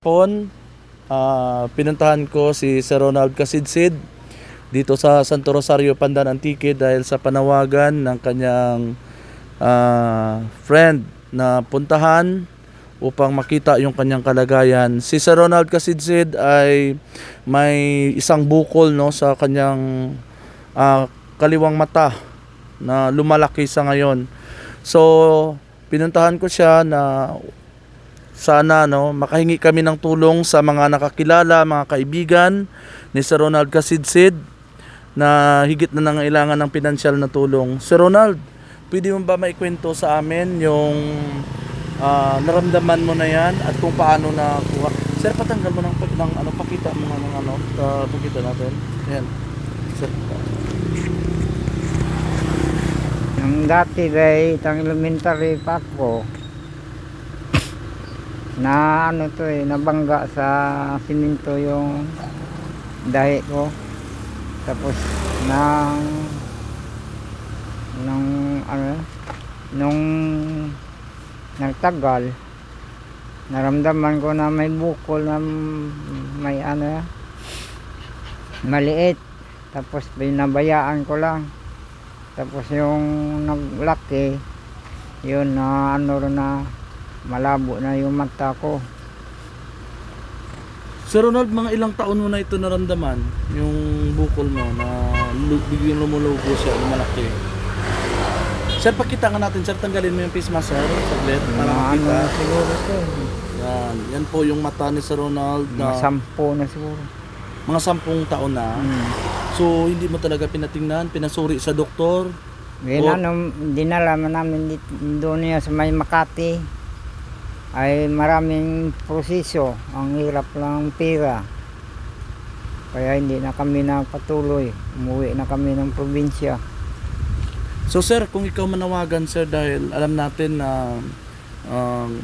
Pon, ah, pinuntahan ko si Sir Ronald Casidsid dito sa Santo Rosario, Pandan Antique dahil sa panawagan ng kanyang ah, friend na puntahan upang makita yung kanyang kalagayan. Si Sir Ronald Casidsid ay may isang bukol no sa kanyang ah, kaliwang mata na lumalaki sa ngayon. So, pinuntahan ko siya na sana no makahingi kami ng tulong sa mga nakakilala, mga kaibigan ni Sir Ronald Casidsid na higit na nangailangan ng pinansyal na tulong. Sir Ronald, pwede mo ba maikwento sa amin yung ah, naramdaman mo na yan at kung paano na kuha? Sir, patanggal mo ng, ng ano, pakita mo ng ano, uh, pakita natin. Ayan. Sir, Nung dati day, itang elementary pa ako, na ano to eh, nabangga sa siminto yung dahi ko. Tapos nang nung ano nung nagtagal naramdaman ko na may bukol na may ano maliit tapos binabayaan ko lang tapos yung naglaki, yun na ano na malabo na yung mata ko. Sir Ronald, mga ilang taon mo na ito naramdaman, yung bukol mo na biglang lumulubo siya, lumalaki. Sir, pakita nga natin, sir, tanggalin mo yung face mask, sir, saglit, para Mga ano makita. na siguro to. Yan, yan po yung mata ni Sir Ronald Mga na sampo na siguro. mga sampung taon na. Hmm. So, hindi mo talaga pinatingnan, pinasuri sa doktor. Yun Oh. ano, dinala namin dit- doon niya sa may Makati. Ay maraming proseso. Ang hirap lang pera. Kaya hindi na kami napatuloy. Umuwi na kami ng probinsya. So, sir, kung ikaw manawagan, sir, dahil alam natin na um,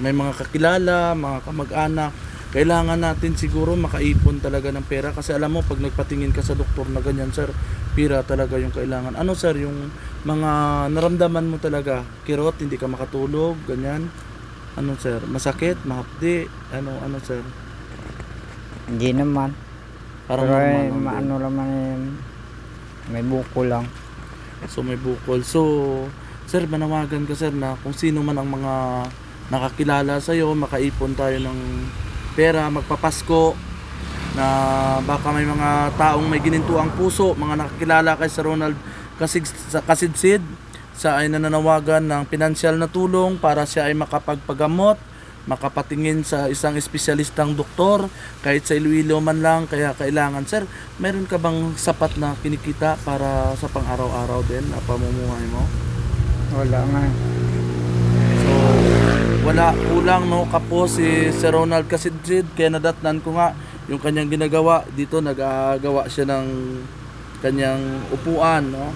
may mga kakilala, mga kamag-anak, kailangan natin siguro makaipon talaga ng pera kasi alam mo pag nagpatingin ka sa doktor na ganyan sir pira talaga yung kailangan ano sir yung mga naramdaman mo talaga kirot hindi ka makatulog ganyan ano sir masakit mahapdi ano ano sir Hindi naman. parang Pero normal lang din. maano naman eh, may buko lang. So may bukol. So, sir, manawagan ka sir na kung sino man ang mga nakakilala sa iyo, makaipon tayo ng pera, magpapasko na baka may mga taong may gininto ang puso, mga nakakilala kay Sir Ronald Kasig, Kasidsid, sa ay nananawagan ng pinansyal na tulong para siya ay makapagpagamot, makapatingin sa isang espesyalistang doktor, kahit sa Iloilo man lang, kaya kailangan. Sir, meron ka bang sapat na kinikita para sa pang-araw-araw din na pamumuhay mo? Wala nga. So, wala kulang no kapo si Sir Ronald Kasidsid kaya nadatnan ko nga yung kanyang ginagawa dito nagagawa siya ng kanyang upuan no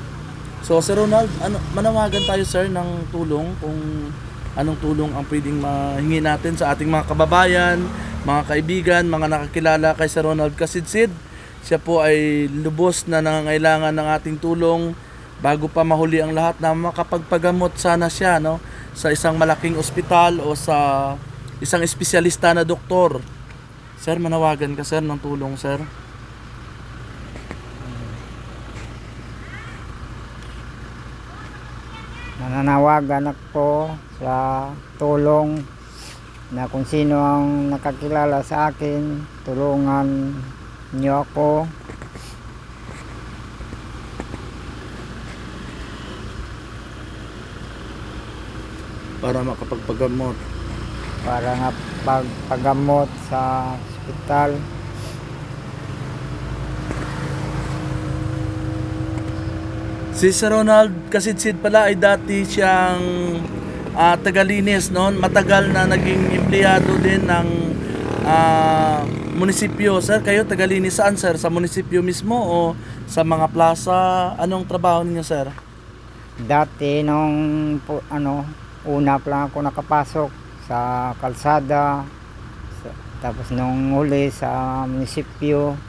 so Sir Ronald ano manawagan tayo sir ng tulong kung anong tulong ang pwedeng mahingi natin sa ating mga kababayan mga kaibigan mga nakakilala kay Sir Ronald Kasidsid siya po ay lubos na nangangailangan ng ating tulong bago pa mahuli ang lahat na makapagpagamot sana siya no sa isang malaking ospital o sa isang espesyalista na doktor. Sir, manawagan ka sir ng tulong sir. Nananawagan ako sa tulong na kung sino ang nakakilala sa akin, tulungan niyo ako. para makapagpagamot. para nga pagpagamot sa ospital. Si Sir Ronald Kasidsid pala ay dati siyang ah, tagalinis noon. Matagal na naging empleyado din ng ah, munisipyo. Sir, kayo tagalinis saan sir? Sa munisipyo mismo o sa mga plaza? Anong trabaho niyo sir? Dati nung ano, una pa lang ako nakapasok sa kalsada. Sa- tapos nung huli sa munisipyo,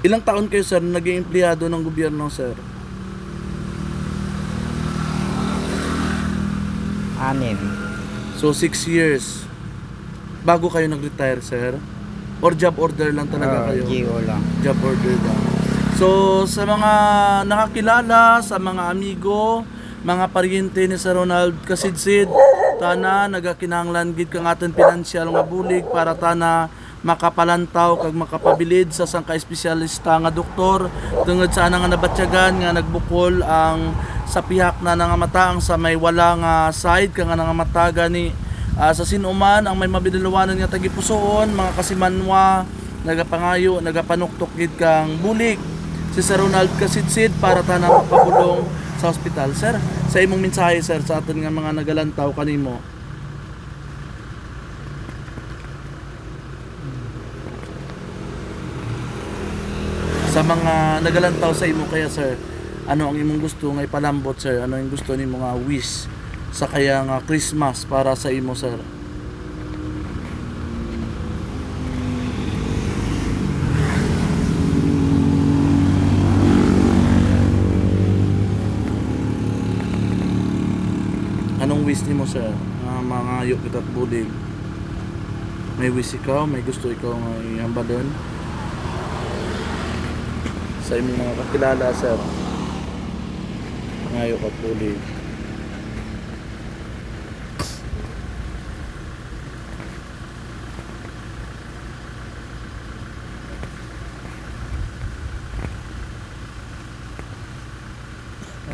Ilang taon kayo sir naging empleyado ng gobyerno sir? anim. So, six years. bago kayo nag-retire, sir? Or job order lang talaga Oo, kayo? GO lang. job order lang. So, sa mga nakakilala, sa mga amigo, mga paryente ni Sir Ronald Kasidsid, tana nagakinahanglan gid kang aton pinansyal nga bulig para tana makapalantaw kag makapabilid sa sangka espesyalista nga doktor. Tungod sa ana nga nabatyagan nga nagbukol ang sa pihak na nga mata ang sa may wala nga side kang nga mata gani. Ah, sa sinuman ang may mabidalawanan nga tagipusoon mga kasimanwa nagapangayo nagapanuktok gid kang bulig. Si Sir Ronald Kasidsid para tana makabulong sa ospital. Sir sa imong mensahe sir sa aton nga mga nagalantaw kanimo mga nagalantaw sa imo kaya sir ano ang imong gusto nga ipalambot sir ano ang gusto nimo nga wish sa kaya nga Christmas para sa imo sir Anong wish nimo sir? Nga mga yok kita at bulig. May wish ikaw, may gusto ikaw nga ihambalon sa imong mga kakilala sir. Nga yok at bulig.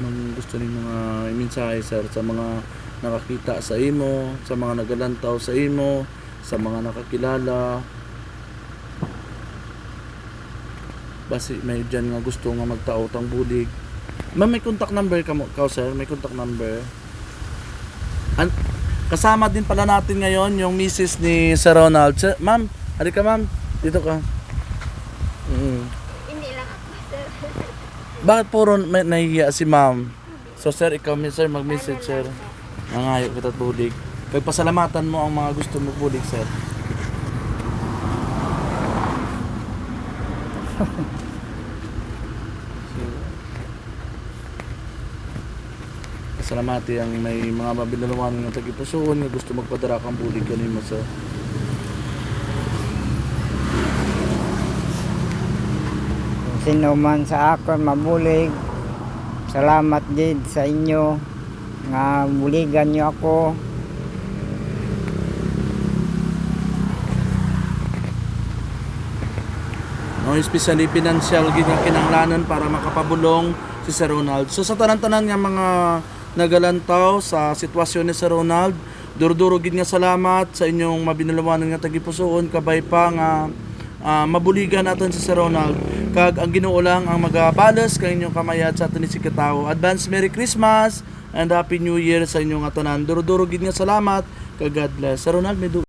Anong gusto ni mga mensahe sir sa mga nakakita sa imo, sa mga nagalantaw sa imo, sa mga nakakilala. Basi may dyan nga gusto nga magtaot ang bulig. Ma'am, may contact number ka mo, ka, sir? May contact number. An kasama din pala natin ngayon yung misis ni Sir Ronald. Sir, ma'am, hari ka ma'am. Dito ka. Mm. Hindi lang ako, sir. Bakit puro may nahihiya si ma'am? So sir, ikaw sir, mag-message sir. Nangayo kita bulig. Kaya pasalamatan mo ang mga gusto mo bulig sir. Pasalamati ang may mga mabinalawan ng tagipusoon nga gusto magpadara kang bulig ganin mo sir. Kung sino man sa akon mabulig, salamat din sa inyo nga buligan niyo ako. No, especially financial gid nga kinahanglanon para makapabulong si Sir Ronald. So sa tanan-tanan nga mga nagalantaw sa sitwasyon ni Sir Ronald, duro-duro gid nga salamat sa inyong mabinalawanan nga tagipusoon kabay pa nga ah, mabuligan naton si Sir Ronald. Kag ang Ginoo lang ang magabalos kay inyong kamayad sa aton ni Sikatawo. Advance Merry Christmas and Happy New Year sa inyong atanan. Duro-duro gid nga salamat. Kag God bless. Sir Ronald, may